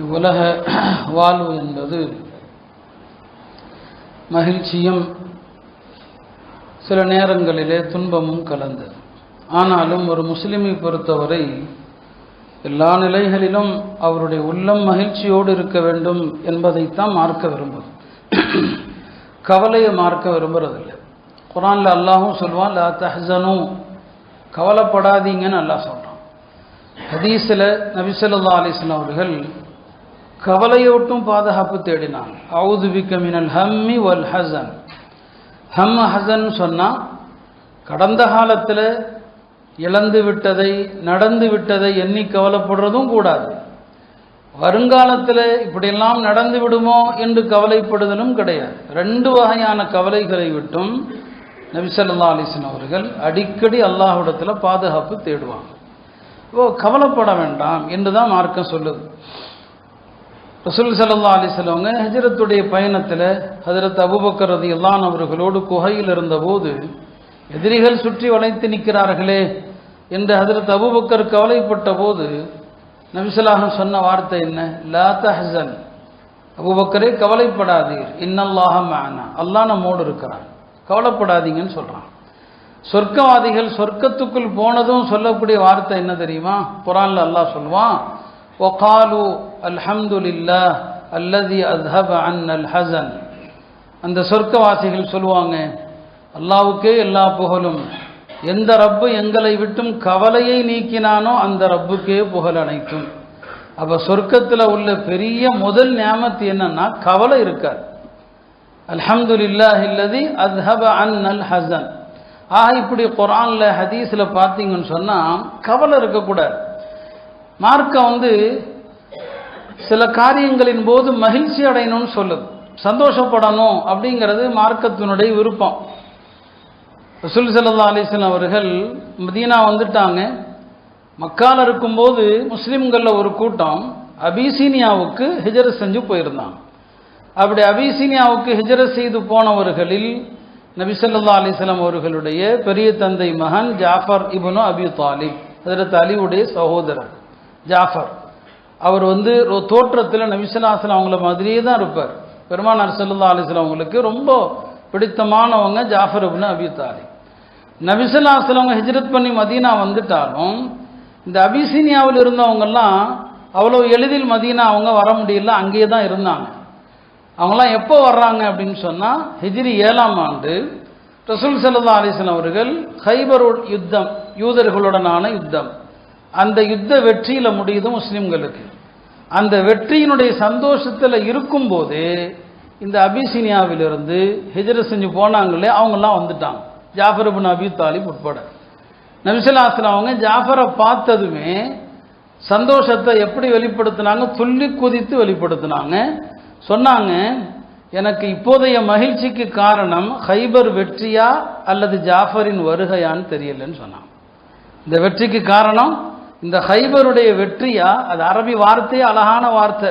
இவ்வுலக வாழ்வு என்பது மகிழ்ச்சியும் சில நேரங்களிலே துன்பமும் கலந்தது. ஆனாலும் ஒரு முஸ்லிமை பொறுத்தவரை எல்லா நிலைகளிலும் அவருடைய உள்ளம் மகிழ்ச்சியோடு இருக்க வேண்டும் என்பதைத்தான் மார்க்க விரும்புது. கவலையை மார்க்க விரும்புறதில்லை. குரானில் அல்லாஹும் சொல்வான் லா தஹனும் கவலைப்படாதீங்கன்னு அல்லாஹ் சொல்கிறான் ஹதீஸில் நபிசல்லா அலிஸ்லாம் அவர்கள் கவலையோட்டும் பாதுகாப்பு தேடினாங்க அவுது பிக்கமினல் ஹம்மி வல் ஹசன். ஹம் ஹசன் சொன்னால் கடந்த காலத்தில் இழந்து விட்டதை நடந்து விட்டதை எண்ணி கவலைப்படுறதும் கூடாது. வருங்காலத்தில் இப்படியெல்லாம் நடந்து விடுமோ என்று கவலைப்படுதலும் கிடையாது. ரெண்டு வகையான கவலைகளை விட்டும் நபிசல்லா அலிஸ்லாம் அவர்கள் அடிக்கடி அல்லாஹ்விடத்தில் பாதுகாப்பு தேடுவாங்க. ஓ கவலைப்பட வேண்டாம் என்று தான் மார்க்கம் சொல்லுது. ரசூல் சல்லா அலிஸ்லவங்க ஹஜரத்துடைய பயணத்தில் ஹஜரத் அபுபக்கர் ரதி அல்லான் அவர்களோடு குகையில் இருந்தபோது எதிரிகள் சுற்றி வளைத்து நிற்கிறார்களே என்று ஹஜரத் அபுபக்கர் கவலைப்பட்ட போது நபிசலாகம் சொன்ன வார்த்தை என்ன? லா தஹன் அபுபக்கரே கவலைப்படாதீர். இன்னல்லாக மேனா. அல்லா நம்மோடு இருக்கிறான். கவலைப்படாதீங்கன்னு சொல்கிறான் சொர்க்கவாதிகள் சொர்க்கத்துக்குள் போனதும் சொல்லக்கூடிய வார்த்தை என்ன தெரியுமா? குரான்ல அல்லாஹ் சொல்லுவான் ஒகாலு அல்ஹம்துலில்லா அல்லதி அஸ்ஹப் அன் அல் ஹசன். அந்த சொர்க்கவாசிகள் சொல்லுவாங்க அல்லாவுக்கே எல்லா புகழும். எந்த ரப்பு எங்களை விட்டும் கவலையை நீக்கினானோ அந்த ரப்புக்கே புகழ் அனைத்தும். அப்போ சொர்க்கத்தில் உள்ள பெரிய முதல் நியமத்து என்னன்னா கவலை இருக்காது. அல்ஹம்து இல்லாஹில்லதி அஸ்ஹப அன் அல் ஹசன். ஆக இப்படி குரானில் ஹதீஸில் பார்த்தீங்கன்னு சொன்னால் கவலை இருக்கக்கூடாது. மார்க்கம் வந்து சில காரியங்களின் போது மகிழ்ச்சி அடையணும்னு சொல்லுது. சந்தோஷப்படணும் அப்படிங்கிறது மார்க்கத்தினுடைய விருப்பம். ரசூல் சல்லா அலிஸ்லாம் அவர்கள் மதீனா வந்துட்டாங்க. மக்கால் இருக்கும்போது முஸ்லீம்களில் ஒரு கூட்டம் அபிசீனியாவுக்கு ஹிஜரத் செஞ்சு போயிருந்தாங்க. அப்படி அபிசீனியாவுக்கு ஹிஜரத் செய்து போனவர்களில் நபிசல்லா அலிஸ்லாம் அவர்களுடைய பெரிய தந்தை மகன் ஜாஃபர் இபனு அபி தாலிப் ஹஜரத் அலிவுடைய சகோதரர் ஜாஃபர். அவர் வந்து தோற்றத்தில் நவிசலாசன் அவங்கள மாதிரியே தான் இருப்பார். பெருமானார் சல்லா அலிஸ்லாம் அவங்களுக்கு ரொம்ப பிடித்தமானவங்க ஜாஃபர் அபின் அபி தாலிப். நபிசல்லாஸ்லாம் அவங்க ஹிஜ்ரத் பண்ணி மதீனா வந்துட்டாலும் இந்த அபிசீனியாவில் இருந்தவங்கெல்லாம் அவ்வளோ எளிதில் மதீனா அவங்க வர முடியல அங்கேயே தான் இருந்தாங்க. அவங்களாம் எப்போ வர்றாங்க அப்படின்னு சொன்னால் ஹிஜ்ரி ஏழாம் ஆண்டு ரசூல் சல்லா அலிஸ்லாம் அவர்கள் ஹைபர் யுத்தம் யூதர்களுடனான யுத்தம். அந்த யுத்த வெற்றியில் முடியுது முஸ்லீம்களுக்கு. அந்த வெற்றியினுடைய சந்தோஷத்தில் இருக்கும்போது இந்த அபிசீனியாவிலிருந்து ஹிஜர செஞ்சு போனாங்களே அவங்கெல்லாம் வந்துட்டாங்க. ஜாஃபர் பின் அபி தாலிப் உட்பட. நபிசல்லாஸ்லாம் அவங்க ஜாஃபரை பார்த்ததுமே சந்தோஷத்தை எப்படி வெளிப்படுத்தினாங்க? துள்ளி குதித்து வெளிப்படுத்தினாங்க. சொன்னாங்க எனக்கு இப்போதைய மகிழ்ச்சிக்கு காரணம் ஹைபர் வெற்றியா அல்லது ஜாஃபரின் வருகையான்னு தெரியலன்னு சொன்னாங்க. இந்த வெற்றிக்கு காரணம் இந்த ஹைபருடைய வெற்றியா? அது அரபி வார்த்தையே அழகான வார்த்தை.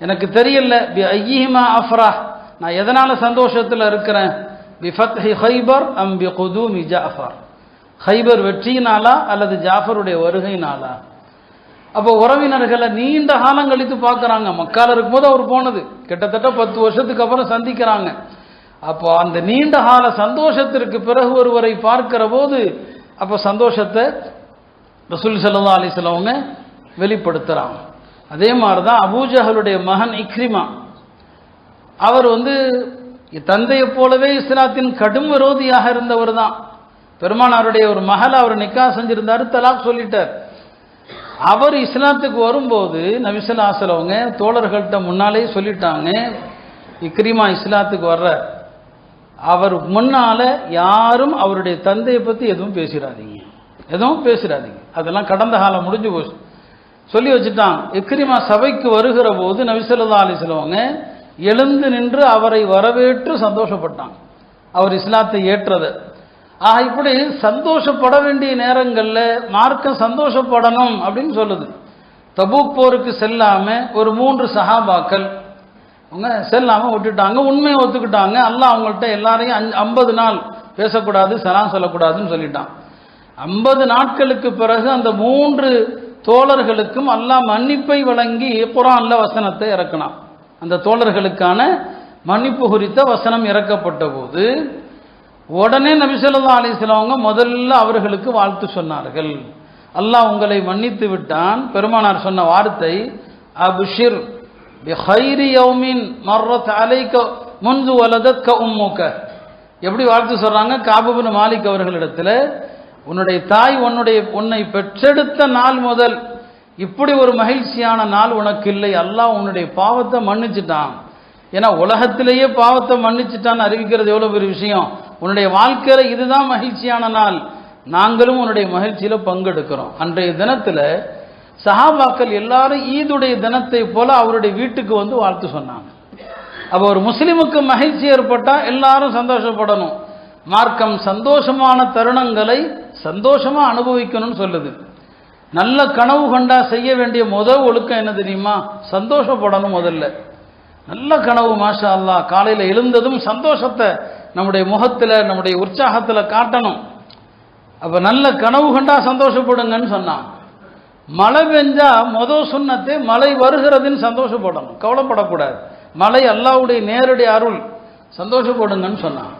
எனக்கு தெரியல. பி ஐயிமா அஃப்ரா. நான் எதனால் சந்தோஷத்தில் இருக்கிறேன்? பி ஃபத்ஹி ஹைபர் அம் பி குதூமி ஜாஃபர். ஹைபர் வெற்றியினாலா அல்லது ஜாஃபருடைய வருகையினாலா? அப்போ உறவினர்களை நீண்ட காலம் கழித்து பார்க்குறாங்க. மக்கால் இருக்கும்போது அவர் போனது. கிட்டத்தட்ட பத்து வருஷத்துக்கு அப்புறம் சந்திக்கிறாங்க. அப்போ அந்த நீண்ட கால சந்தோஷத்திற்கு பிறகு ஒருவரை பார்க்கிற போது அப்போ சந்தோஷத்தை ரசூல் சல்லா அலிஸ்லவங்க வெளிப்படுத்துகிறாங்க அதே மாதிரி தான் அபூஜஹலுடைய மகன் இக்ரிமா. அவர் வந்து தந்தையை போலவே இஸ்லாத்தின் கடும் விரோதியாக இருந்தவர் தான். பெருமானாருடைய ஒரு மகள் அவர் நிக்கா செஞ்சிருந்தாரு தலாக் சொல்லிட்டார். அவர் இஸ்லாத்துக்கு வரும்போது நபிசல்லாசலவங்க தோழர்கள்ட்ட முன்னாலே சொல்லிட்டாங்க இக்ரிமா இஸ்லாத்துக்கு வர்ற அவர் முன்னால யாரும் அவருடைய தந்தையை பற்றி எதுவும் பேசிடாதீங்க. எதுவும் பேசிடாதீங்க. அதெல்லாம் கடந்த காலம் முடிஞ்சு போச்சு. சொல்லி வச்சுட்டான். இக்ரிமா சபைக்கு வருகிற போது நபிசல்லா அலிஸ்லவங்க எழுந்து நின்று அவரை வரவேற்று சந்தோஷப்பட்டாங்க அவர் இஸ்லாத்தை ஏற்றதை. ஆக இப்படி சந்தோஷப்பட வேண்டிய நேரங்களில் மார்க்கம் சந்தோஷப்படணும் அப்படின்னு சொல்லுது. தபூக் போருக்கு செல்லாம ஒரு மூன்று சஹாபாக்கள் அவங்க செல்லாமல் விட்டுட்டாங்க. உண்மையை ஒத்துக்கிட்டாங்க. அல்லாஹ் அவங்கள்ட்ட எல்லாரையும் அஞ்சு ஐம்பது நாள் பேசக்கூடாது சலாம் சொல்லக்கூடாதுன்னு சொல்லிட்டான். ஐம்பது நாட்களுக்கு பிறகு அந்த மூன்று தோழர்களுக்கும் அல்லாஹ் மன்னிப்பை வழங்கி குரான்ல வசனத்தை இறக்கினான். அந்த தோழர்களுக்கான மன்னிப்பு குறித்த வசனம் இறக்கப்பட்ட போது உடனே நபிசல்லா அலிஸ்லாமங்க முதல்ல அவர்களுக்கு வாழ்த்து சொன்னார்கள். அல்லாஹ் உங்களை மன்னித்து விட்டான். பெருமானார் சொன்ன வார்த்தை அபுஷிர் பிஹைரி யௌமின் மர்ரத் அலைக்க முன்து வலதத்க உம்முக்க எப்படி வாழ்த்து சொல்றாங்க? காபுபின் மாலிக் அவர்களிடத்தில் உன்னுடைய தாய் உன்னுடைய உன்னை பெற்றெடுத்த நாள் முதல் இப்படி ஒரு மகிழ்ச்சியான நாள் உனக்கு இல்லை. அல்லாஹ் உன்னுடைய பாவத்தை மன்னிச்சிட்டான். ஏன்னா உலகத்திலேயே பாவத்தை மன்னிச்சிட்டான்னு அறிவிக்கிறது எவ்வளோ பெரிய விஷயம்? உன்னுடைய வாழ்க்கையில் இதுதான் மகிழ்ச்சியான நாள். நாங்களும் உன்னுடைய மகிழ்ச்சியில் பங்கெடுக்கிறோம். அன்றைய தினத்தில் சஹாபாக்கள் எல்லாரும் ஈதுடைய தினத்தை போல அவருடைய வீட்டுக்கு வந்து வாழ்த்து சொன்னாங்க. அப்போ ஒரு முஸ்லிமுக்கு மகிழ்ச்சி ஏற்பட்டால் எல்லாரும் சந்தோஷப்படணும். மார்க்கம் சந்தோஷமான தருணங்களை சந்தோஷமாக அனுபவிக்கணும்னு சொல்லுது. நல்ல கனவு கண்டா செய்ய வேண்டிய முதல் ஒழுக்கம் என்ன தெரியுமா? சந்தோஷப்படணும் முதல்ல. நல்ல கனவு மாஷா அல்லா காலையில் எழுந்ததும் சந்தோஷத்தை நம்முடைய முகத்தில் நம்முடைய உற்சாகத்தில் காட்டணும். அப்போ நல்ல கனவு கண்டா சந்தோஷப்படுங்கன்னு சொன்னான். மழை பெஞ்சா மொதல் சுண்ணத்தை மழை வருகிறதுன்னு சந்தோஷப்படணும். கவலைப்படக்கூடாது. மழை அல்லாவுடைய நேரடி அருள். சந்தோஷப்படுங்கன்னு சொன்னான்.